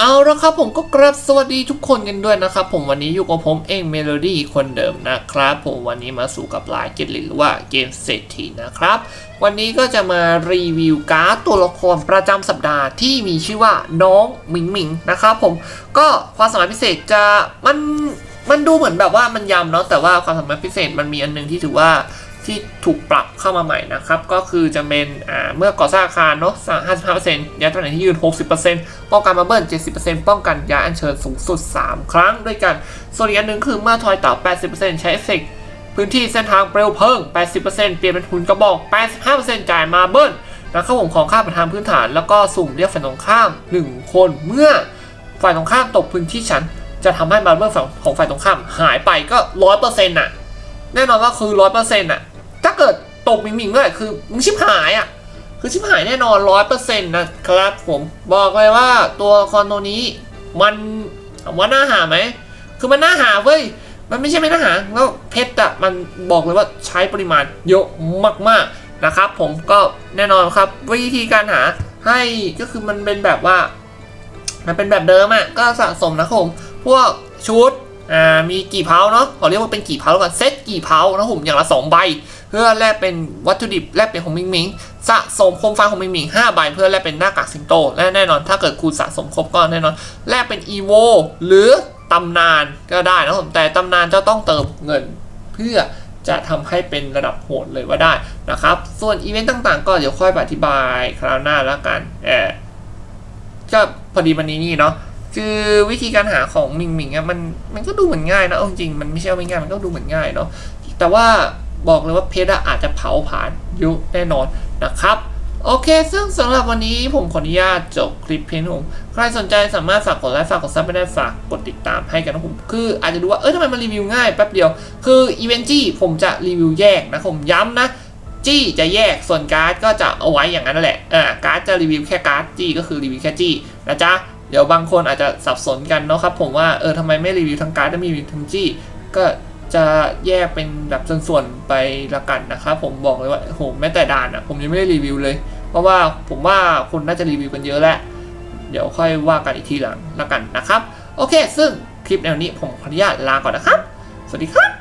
เอาละครับผมก็กราบสวัสดีทุกคนกันด้วยนะครับ ผมวันนี้อยู่กับผมเองเมโลดี้คนเดิมนะครับ ผมวันนี้มาสู่กับลายเกตลิหรือว่าเกมเศรษฐีนะครับ วันนี้ก็จะมารีวิวการ์ดตัวละครประจำสัปดาห์ที่มีชื่อว่าน้องหมิงหมิงนะครับผมก็ความสามารถพิเศษจะมันมันดูเหมือนแบบว่ามันยำเนาะแต่ว่าความสามารถพิเศษมันมีอันหนึงที่ถือว่า ที่ถูกปรับเข้ามาใหม่นะครับ ก็คือจะเป็นเมื่อก่อสร้างอาคารเนาะ55%ย้ายตำแหน่งที่ยืน 60%ป้องกันมาเบิ้ล70%ป้องกันย้ายอัญเชิญสูงสุด 3 ครั้งด้วยกัน ส่วนอีกอันหนึ่งคือเมื่อทอยต่า80%ใช้เอฟเฟกพื้นที่เส้นทางเปลวเพลิง 80%เปลี่ยนเป็นหุ่นกระบอก 85%จ่ายมาเบิ้ลนะครับผมของค่าประทานพื้นฐาน แล้วก็สุ่มเรียกฝ่ายตรงข้าม 1 คนเมื่อฝ่ายตรงข้ามตกพื้นที่ชั้นจะทำให้มาเบิลของฝ่ายตรงข้ามหายไปก็100%น่ะ แน่นอนว่าคือ100%น่ะถ้าเกิดต กมิงมิงเมื่อไหร่คือมึงชิบหายอะ คือชิบหายแน่นอนร้อยเปอร์เซ็นต์นะครับผมบอกเลยว่าตัวละครตัวนี้มันว่าน่าหาไหม คือมันน่าหาเว้ย มันไม่ใช่ไม่น่าหา แล้วเพชรอะมันบอกเลยว่าใช้ปริมาณเยอะมากๆนะครับผมก็แน่นอนครับวิธีการหาให้ก็คือมันเป็นแบบว่า มันเป็นแบบเดิมอะก็สะสมนะครับผมพวกชุดอ่ามีกี่เพาเนาะขอเรียกว่าเป็นกี่เพาแล้วกันเซตกี่เพานะผมอย่างละ 2 ใบ เพื่อแลกเป็นวัตถุดิบแลกเป็นของมิงมิงสะสมโคมไฟของมิงมิง5ใบเพื่อแลกเป็นหน้ากากสิงโต และแน่นอน ถ้าเกิดคุณสะสมครบก็แน่นอนแลกเป็นอีโวหรือตำนานก็ได้นะครับผมแต่ตำนานจะต้องเติมเงินเพื่อจะทำให้เป็นระดับโหดเลยว่าได้นะครับ ส่วนอีเวนต์ต่างๆ ก็เดี๋ยวค่อยอธิบายคราวหน้าแล้วกันเออก็พอดีวันนี้นี่เนาะคือวิธีการหาของมิงมิงอะมันมันก็ดูเหมือนง่ายนะเอาจริงมันไม่ใช่ไม่ง่ายมันก็ดูเหมือนง่ายเนาะแต่ว่า บอกเลยว่าเพชรอะอาจจะเผาผ่านยุแน่นอนนะครับ โอเค ซึ่งสำหรับวันนี้ผมขออนุญาตจบคลิปเพียงเท่านี้ใครสนใจสามารถฝากกดไลค์ฝากกดซับไม่ได้ฝากกดติดตามให้กันนะผมคืออาจจะดูว่าเออทำไมมันรีวิวง่ายแป๊บเดียว คืออีเวนต์จี้ผมจะรีวิวแยกนะผมย้ำนะจี้จะแยกส่วนการ์ดก็จะเอาไว้อย่างนั้นแหละอ่าการ์ดจะรีวิวแค่การ์ดจี้ก็คือรีวิวแค่จี้นะจ๊ะเดี๋ยวบางคนอาจจะสับสนกันเนาะครับผมว่าเออทำไมไม่รีวิวทั้งการ์ดและม่รีวิวทั้งจี้ก็ จะแยกเป็นแบบส่วนๆไปละกันนะครับผมบอกเลยว่าโหแม้แต่ด่านอะผมยังไม่ได้รีวิวเลย เพราะว่าผมว่าคนน่าจะรีวิวกันเยอะแหละเดี๋ยวค่อยว่ากันอีกทีหลังละกันนะครับ โอเค ซึ่งคลิปแนวนี้ผมขออนุญาตลาก่อนนะครับ สวัสดีครับ